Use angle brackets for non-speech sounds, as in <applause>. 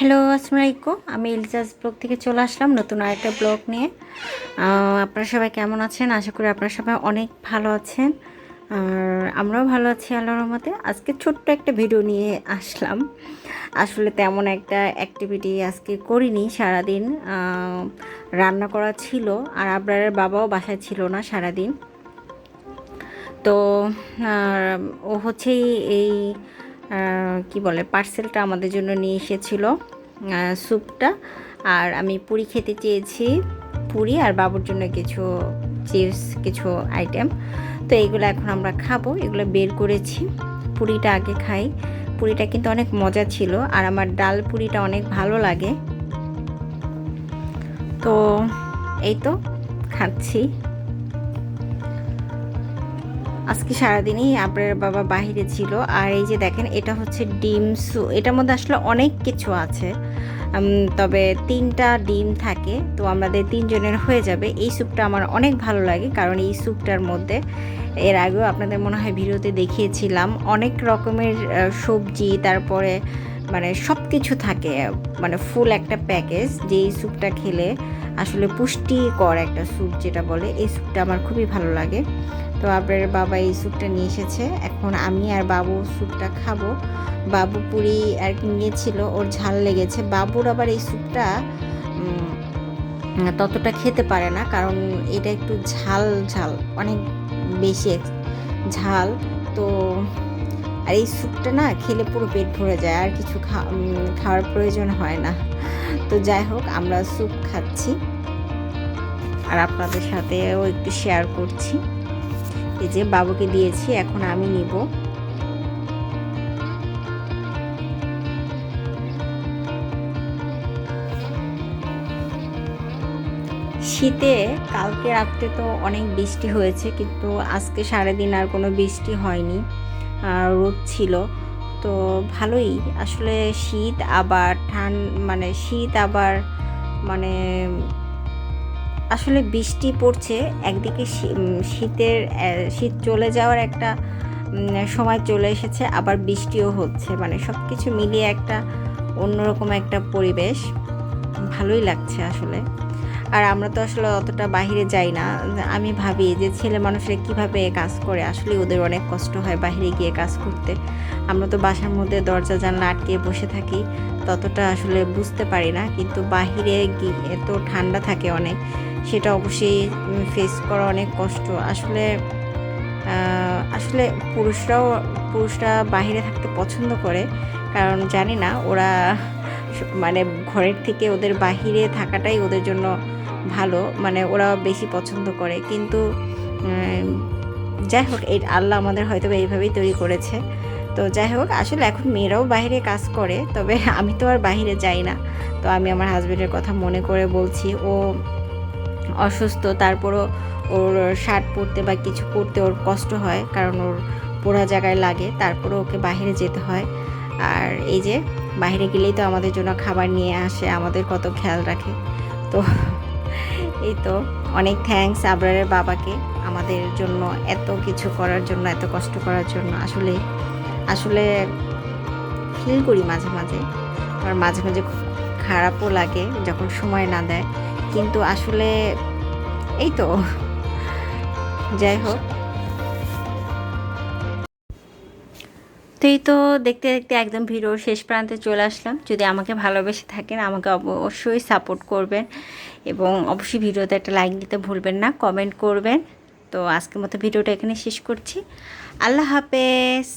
Hello, আসসালামু আলাইকুম। আমি ইলজাজ ব্লগ থেকে চলে আসলাম নতুন আরেকটা ব্লগ নিয়ে। আপনারা সবাই কেমন আছেন? আশা করি আপনারা সবাই অনেক ভালো আছেন। আর আমরাও ভালো আছি আল্লাহর রহমতে। আজকে ছোট্ট একটা ভিডিও নিয়ে আসলাম। আসলে তেমন একটা অ্যাক্টিভিটি আজকে করিনি সারাদিন। রান্না করা ছিল আর আবরারের বাবাও বাসায় ছিল না সারাদিন। তো ও হচ্ছে এই কি বলে পার্সেলটা আমাদের জন্য নিয়ে এসেছিল স্যুপটা আর আমি পুরি খেতে চেয়েছি, পুরি আর বাবুর জন্য কিছু চিপস কিছু আইটেম তো এইগুলো এখন আমরা খাব, এগুলো বের করেছি। পুরিটা আগে খাই। পুরিটা কিন্তু অনেক মজা ছিল, আর আমার ডাল পুরিটা অনেক ভালো লাগে। তো এই তো, খাচ্ছি। আজকে সারাদিনই আপনার বাবা বাহিরে ছিল। আর এই যে দেখেন, এটা হচ্ছে ডিম সু এটার মধ্যে আসলে অনেক কিছু আছে। তবে তিনটা ডিম থাকে, তো আমাদের তিনজনের হয়ে যাবে। এই স্যুপটা আমার অনেক ভালো লাগে, কারণ এই স্যুপটার মধ্যে এর আগেও আপনাদের মনে হয় ভিডিওতে দেখিয়েছিলাম, অনেক রকমের সবজি, তারপরে মানে সব কিছু থাকে। মানে ফুল একটা প্যাকেজ যে এই স্যুপটা খেলে পুষ্টিকর একটা স্যুপ যেটা বলে, এই স্যুপটা আমার খুবই ভালো লাগে। তো আপনার বাবা এই স্যুপটা নিয়ে এসেছে। এখন আমি আর বাবু স্যুপটা খাব। বাবু পুরি আর কি নিয়েছিল, ওর ঝাল লেগেছে। বাবুর আবার এই স্যুপটা ততটা খেতে পারে না, কারণ এটা একটু ঝাল ঝাল, অনেক বেশি ঝাল। তো আর এই স্যুপটা না খেলে পুরো পেট ভরে যায়, আর কিছু খাওয়ার প্রয়োজন হয় না। তো যাই হোক, আমরা স্যুপ খাচ্ছি। আর আপনাদের সাথেও একটু শেয়ার করছি। এই যে বাবুকে দিয়েছি, এখন আমি নিব। শীতে কালকে রাত্রে তো অনেক বৃষ্টি হয়েছে, কিন্তু আজকে সারাদিন আর কোনো বৃষ্টি হয়নি। রোদ ছিল। তো ভালোই। আসলে শীত আবার ঠান মানে শীত আবার মানে আসলে বৃষ্টি পড়ছে। একদিকে শীতের শীত চলে যাওয়ার একটা সময় চলে এসেছে। আবার বৃষ্টিও হচ্ছে। মানে সব কিছু মিলিয়ে একটা অন্যরকম একটা পরিবেশ। ভালোই লাগছে আসলে। আর আমরা তো আসলে অতটা বাইরে যাই না। আমি ভাবি যে ছেলে মানুষেরা কীভাবে কাজ করে? আসলে ওদের অনেক কষ্ট হয় বাইরে গিয়ে কাজ করতে। আমরা তো বাসার মধ্যে দরজা জানলা আটকে বসে থাকি। ততটা আসলে বুঝতে পারি না, কিন্তু বাহিরে গিয়ে তো ঠান্ডা থাকে অনেক, সেটা অবশ্যই ফেস করা অনেক কষ্ট। আসলে আসলে পুরুষরাও, পুরুষরা বাইরে থাকতে পছন্দ করে, কারণ জানি না, ওরা মানে ঘরের থেকে ওদের বাহিরে থাকাটাই ওদের জন্য ভালো। মানে ওরা বেশি পছন্দ করে। কিন্তু যাই হোক, এই আল্লাহ আমাদের হয়তো এইভাবেই তৈরি করেছে। তো যাই হোক, আসলে এখন মেয়েরাও বাইরে কাজ করে, তবে <laughs> আমি তো আর বাইরে যাই না। তো আমি আমার হাজব্যান্ডের কথা মনে করে বলছি, ও অসুস্থ, তারপরও ওর শার্ট পরতে বা কিছু পরতে ওর কষ্ট হয়, কারণ ওর পোড়া জায়গায় লাগে তারপরে ওকে বাইরে যেতে হয়। আর এই যে বাইরে গেলেই তো আমাদের জন্য খাবার নিয়ে আসে, আমাদের কত খেয়াল রাখে। তো এই তো, অনেক থ্যাঙ্কস আবরারের বাবাকে আমাদের জন্য এত কিছু করার জন্য, এত কষ্ট করার জন্য। আসলে আসলে ফিল করি মাঝে মাঝে। আর মাঝে মাঝে খুব খারাপও লাগে যখন সময় না দেয়। কিন্তু আসলে এই তো, যাই হোক। এই তো দেখতে দেখতে একদম ভিডিওর শেষ প্রান্তে চলে আসলাম। যদি আমাকে ভালোবেসে থাকেন, আমাকে অবশ্যই সাপোর্ট করবেন এবং অবশ্যই ভিডিওতে একটা লাইক দিতে ভুলবেন না কমেন্ট করবেন। তো আজকের মতো ভিডিওটা এখানে শেষ করছি। আল্লাহ হাফেজ।